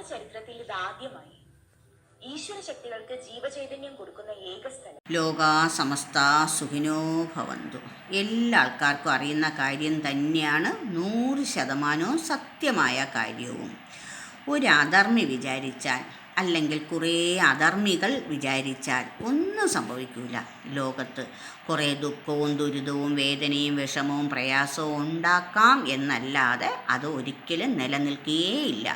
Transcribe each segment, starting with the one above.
ലോക ചരിത്രത്തിൽ ഈശ്വര ശക്തികൾക്ക് ജീവചൈതന്യം കൊടുക്കുന്ന ഏക സ്ഥലം. ലോക സമസ്ത സുഖിനോ ഭവന്തു. എല്ലാ ആൾക്കാർക്കും അറിയുന്ന കാര്യം തന്നെയാണ് നൂറ് ശതമാനവും സത്യമായ കാര്യവും. ഒരു അധർമ്മി വിചാരിച്ചാൽ അല്ലെങ്കിൽ കുറേ അധർമ്മികൾ വിചാരിച്ചാൽ ഒന്നും സംഭവിക്കില്ല ലോകത്ത് കുറേ ദുഃഖവും ദുരിതവും വേദനയും വിഷമവും പ്രയാസവും ഉണ്ടാക്കാം എന്നല്ലാതെ അത് ഒരിക്കലും നിലനിൽക്കുകയേയില്ല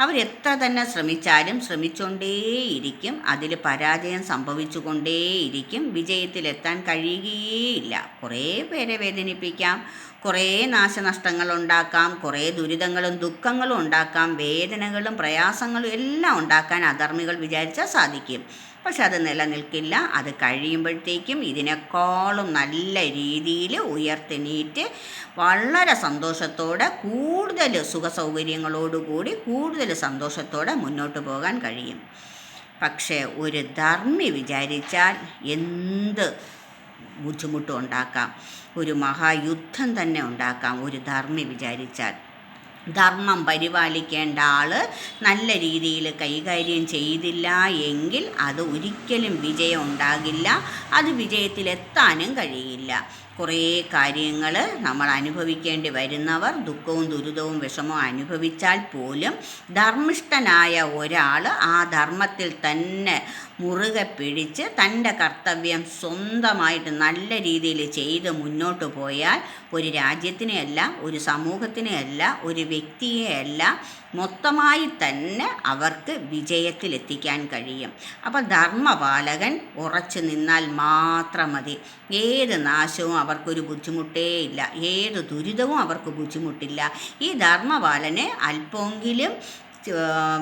അവരെത്ര തന്നെ ശ്രമിച്ചാലും ശ്രമിച്ചുകൊണ്ടേയിരിക്കും അതിൽ പരാജയം സംഭവിച്ചുകൊണ്ടേയിരിക്കും. വിജയത്തിലെത്താൻ കഴിയുകയേയില്ല. കുറേ പേരെ വേദനിപ്പിക്കാം. കുറേ നാശനഷ്ടങ്ങൾ ഉണ്ടാക്കാം കുറേ ദുരിതങ്ങളും ദുഃഖങ്ങളും ഉണ്ടാക്കാം വേദനകളും പ്രയാസങ്ങളും എല്ലാം ഉണ്ടാക്കാൻ അധർമ്മികൾ വിചാരിച്ചാൽ സാധിക്കും. പക്ഷെ അത് നിലനിൽക്കില്ല. അത് കഴിയുമ്പോഴത്തേക്കും ഇതിനേക്കാളും നല്ല രീതിയിൽ ഉയർത്തെണീറ്റ് വളരെ സന്തോഷത്തോടെ കൂടുതൽ സുഖ സൗകര്യങ്ങളോടുകൂടി കൂടുതൽ സന്തോഷത്തോടെ മുന്നോട്ട് പോകാൻ കഴിയും. പക്ഷേ ഒരു ധർമ്മി വിചാരിച്ചാൽ എന്ത് ബുദ്ധിമുട്ടും ഉണ്ടാക്കാം ഒരു മഹായുദ്ധം തന്നെ ഉണ്ടാക്കാം ഒരു ധർമ്മി വിചാരിച്ചാൽ. ധർമ്മം പരിപാലിക്കേണ്ട ആൾ നല്ല രീതിയിൽ കൈകാര്യം ചെയ്തില്ല എങ്കിൽ അത് ഒരിക്കലും വിജയം ഉണ്ടാകില്ല അത് വിജയത്തിലെത്താനും കഴിയില്ല. കുറേ കാര്യങ്ങൾ നമ്മൾ അനുഭവിക്കേണ്ടി വരുന്നവർ ദുഃഖവും ദുരിതവും വിഷമവും അനുഭവിച്ചാൽ പോലും ധർമ്മിഷ്ഠനായ ഒരാൾ ആ ധർമ്മത്തിൽ തന്നെ മുറുകെ പിടിച്ച് തന്റെ കർത്തവ്യം സ്വന്തമായിട്ട് നല്ല രീതിയിൽ ചെയ്ത് മുന്നോട്ട് പോയാൽ ഒരു രാജ്യത്തിനെയല്ല ഒരു സമൂഹത്തിനെയല്ല ഒരു വ്യക്തിയെയല്ല മൊത്തമായി തന്നെ അവർക്ക് വിജയത്തിലെത്തിക്കാൻ കഴിയും. അപ്പോൾ ധർമ്മപാലകൻ ഉറച്ചു നിന്നാൽ മാത്രം മതി. ഏത് നാശവും അവർക്കൊരു ബുദ്ധിമുട്ടേ ഇല്ല ഏത് ദുരിതവും അവർക്ക് ബുദ്ധിമുട്ടില്ല. ഈ ധർമ്മപാലന് അല്പമെങ്കിലും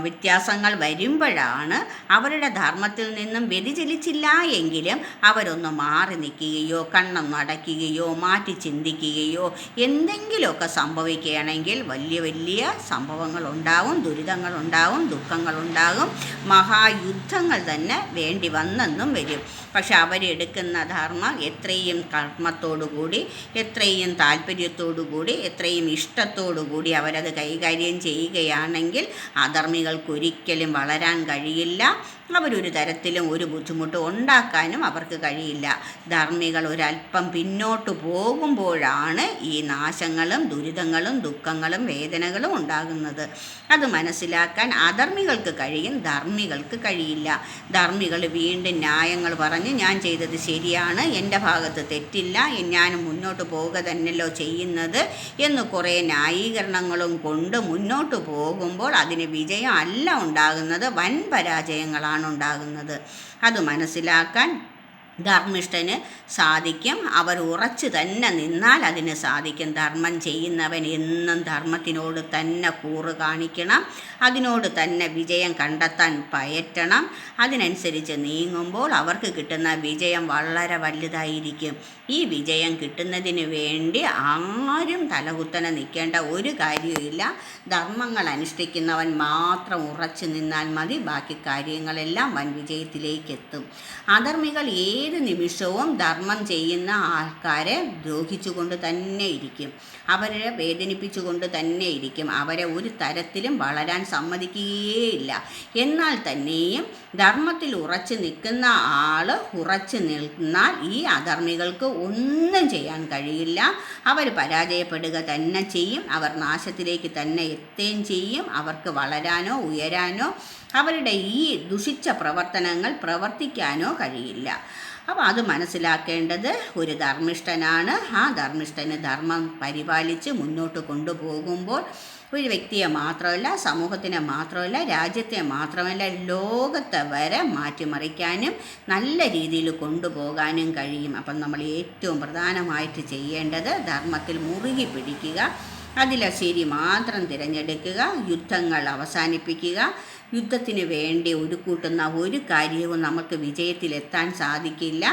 വ്യത്യാസങ്ങൾ വരുമ്പോഴാണ് അവരുടെ ധർമ്മത്തിൽ നിന്നും വ്യതിചലിച്ചില്ല എങ്കിലും അവരൊന്ന് മാറി നിൽക്കുകയോ കണ്ണൊന്ന് അടയ്ക്കുകയോ മാറ്റി ചിന്തിക്കുകയോ എന്തെങ്കിലുമൊക്കെ സംഭവിക്കുകയാണെങ്കിൽ വലിയ വലിയ സംഭവങ്ങൾ ഉണ്ടാവും ദുരിതങ്ങൾ ഉണ്ടാവും ദുഃഖങ്ങൾ ഉണ്ടാകും മഹായുദ്ധങ്ങൾ തന്നെ വേണ്ടി വന്നെന്നും വരും. പക്ഷെ അവരെടുക്കുന്ന ധർമ്മം എത്രയും കർമ്മത്തോടുകൂടി എത്രയും താല്പര്യത്തോടുകൂടി എത്രയും ഇഷ്ടത്തോടുകൂടി അവരത് കൈകാര്യം ചെയ്യുകയാണെങ്കിൽ അധർമ്മികൾക്കൊരിക്കലും വളരാൻ കഴിയില്ല. അവരൊരു തരത്തിലും ഒരു ബുദ്ധിമുട്ട് ഉണ്ടാക്കാനും അവർക്ക് കഴിയില്ല. ധർമ്മികൾ ഒരല്പം പിന്നോട്ട് പോകുമ്പോഴാണ് ഈ നാശങ്ങളും ദുരിതങ്ങളും ദുഃഖങ്ങളും വേദനകളും ഉണ്ടാകുന്നത്. അത് മനസ്സിലാക്കാൻ അധർമ്മികൾക്ക് കഴിയും ധർമ്മികൾക്ക് കഴിയില്ല. ധർമ്മികൾ വീണ്ടും ന്യായങ്ങൾ പറഞ്ഞ് ഞാൻ ചെയ്തത് ശരിയാണ് എന്റെ ഭാഗത്ത് തെറ്റില്ല ഞാൻ മുന്നോട്ട് പോവുക തന്നെയല്ലോ ചെയ്യുന്നത് എന്ന് കുറേ ന്യായീകരണങ്ങളും കൊണ്ട് മുന്നോട്ട് പോകുമ്പോൾ അതിന് വിജയം അല്ല ഉണ്ടാകുന്നത്. വൻ പരാജയങ്ങളാണ് ഉണ്ടാകുന്നത്. അത് മനസ്സിലാക്കാൻ ധർമ്മിഷ്ഠന് സാധിക്കും. അവർ ഉറച്ചു തന്നെ നിന്നാൽ അതിന് സാധിക്കും. ധർമ്മം ചെയ്യുന്നവൻ എന്നും ധർമ്മത്തിനോട് തന്നെ കൂറ് കാണിക്കണം. അതിനോട് തന്നെ വിജയം കണ്ടെത്താൻ പയറ്റണം. അതിനനുസരിച്ച് നീങ്ങുമ്പോൾ അവർക്ക് കിട്ടുന്ന വിജയം വളരെ വലുതായിരിക്കും. ഈ വിജയം കിട്ടുന്നതിന് വേണ്ടി ആരും തലകുത്തനെ നിൽക്കേണ്ട ഒരു കാര്യവുമില്ല. ധർമ്മങ്ങൾ അനുഷ്ഠിക്കുന്നവൻ മാത്രം ഉറച്ചു നിന്നാൽ മതി. ബാക്കി കാര്യങ്ങളെല്ലാം വൻ വിജയത്തിലേക്ക് എത്തും അധർമ്മികൾ ഏത് നിമിഷവും ധർമ്മം ചെയ്യുന്ന ആൾക്കാരെ ദ്രോഹിച്ചുകൊണ്ട് തന്നെ ഇരിക്കും. അവരെ വേദനിപ്പിച്ചുകൊണ്ട് തന്നെ ഇരിക്കും. അവരെ ഒരു തരത്തിലും വളരാൻ സമ്മതിക്കുകയേയില്ല. എന്നാൽ തന്നെയും ധർമ്മത്തിൽ ഉറച്ചു നിൽക്കുന്ന ആൾ ഉറച്ചു നിന്നാൽ ഈ അധർമ്മികൾക്ക് ഒന്നും ചെയ്യാൻ കഴിയില്ല. അവർ പരാജയപ്പെടുക തന്നെ ചെയ്യും. അവർ നാശത്തിലേക്ക് തന്നെ എത്തുകയും ചെയ്യും. അവർക്ക് വളരാനോ ഉയരാനോ അവരുടെ ഈ ദുഷിച്ച പ്രവർത്തനങ്ങൾ പ്രവർത്തിക്കാനോ കഴിയില്ല. അപ്പോൾ അത് മനസ്സിലാക്കേണ്ടത് ഒരു ധർമ്മിഷ്ഠനാണ്. ആ ധർമ്മിഷ്ഠന് ധർമ്മം പരിപാലിച്ച് മുന്നോട്ട് കൊണ്ടുപോകുമ്പോൾ ഒരു വ്യക്തിയെ മാത്രമല്ല സമൂഹത്തിനെ മാത്രമല്ല രാജ്യത്തെ മാത്രമല്ല ലോകത്തെ വരെ മാറ്റിമറിക്കാനും നല്ല രീതിയിൽ കൊണ്ടുപോകാനും കഴിയും. അപ്പം നമ്മൾ ഏറ്റവും പ്രധാനമായിട്ട് ചെയ്യേണ്ടത് ധർമ്മത്തിൽ മുറുകി പിടിക്കുക അതിലെ ശരി മാത്രം തിരഞ്ഞെടുക്കുക യുദ്ധങ്ങൾ അവസാനിപ്പിക്കുക യുദ്ധത്തിന് വേണ്ടി ഒരു കൂട്ടുന്ന ഒരു കാര്യവും നമുക്ക് വിജയത്തിലെത്താൻ സാധിക്കില്ല.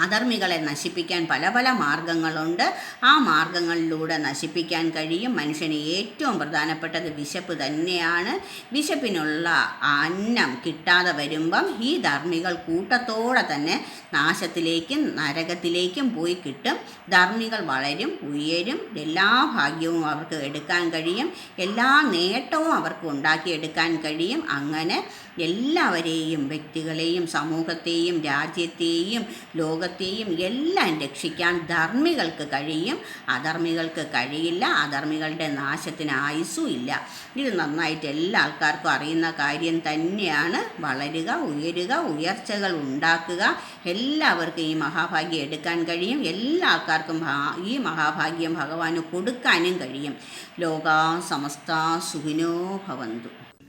അധർമ്മികളെ നശിപ്പിക്കാൻ പല പല മാർഗങ്ങളുണ്ട്. ആ മാർഗങ്ങളിലൂടെ നശിപ്പിക്കാൻ കഴിയും. മനുഷ്യന് ഏറ്റവും പ്രധാനപ്പെട്ടത് വിശപ്പ് തന്നെയാണ്. വിശപ്പിനുള്ള അന്നം കിട്ടാതെ വരുമ്പം ഈ ധർമ്മികൾ കൂട്ടത്തോടെ തന്നെ നാശത്തിലേക്കും നരകത്തിലേക്കും പോയി കിട്ടും. ധർമ്മികൾ വളരും ഉയരും. എല്ലാ ഭാഗ്യവും അവർക്ക് എടുക്കാൻ കഴിയും. എല്ലാ നേട്ടവും അവർക്ക് ഉണ്ടാക്കിയെടുക്കാൻ കഴിയും. അങ്ങനെ എല്ലാവരെയും വ്യക്തികളെയും സമൂഹത്തെയും രാജ്യത്തെയും ലോകത്തെയും എല്ലാം രക്ഷിക്കാൻ ധർമ്മികൾക്ക് കഴിയും. അധർമ്മികൾക്ക് കഴിയില്ല അധർമ്മികളുടെ നാശത്തിന് ആയുസ്സും ഇല്ല. ഇത് നന്നായിട്ട് എല്ലാ ആൾക്കാർക്കും അറിയുന്ന കാര്യം തന്നെയാണ്. വളരുക ഉയരുക ഉയർച്ചകൾ ഉണ്ടാക്കുക. എല്ലാവർക്കും ഈ മഹാഭാഗ്യം എടുക്കാൻ കഴിയും. എല്ലാ ആൾക്കാർക്കും ഈ മഹാഭാഗ്യം ഭഗവാന് കൊടുക്കാനും കഴിയും. ലോക സമസ്ത സുഖിനോ ഭവന്തു.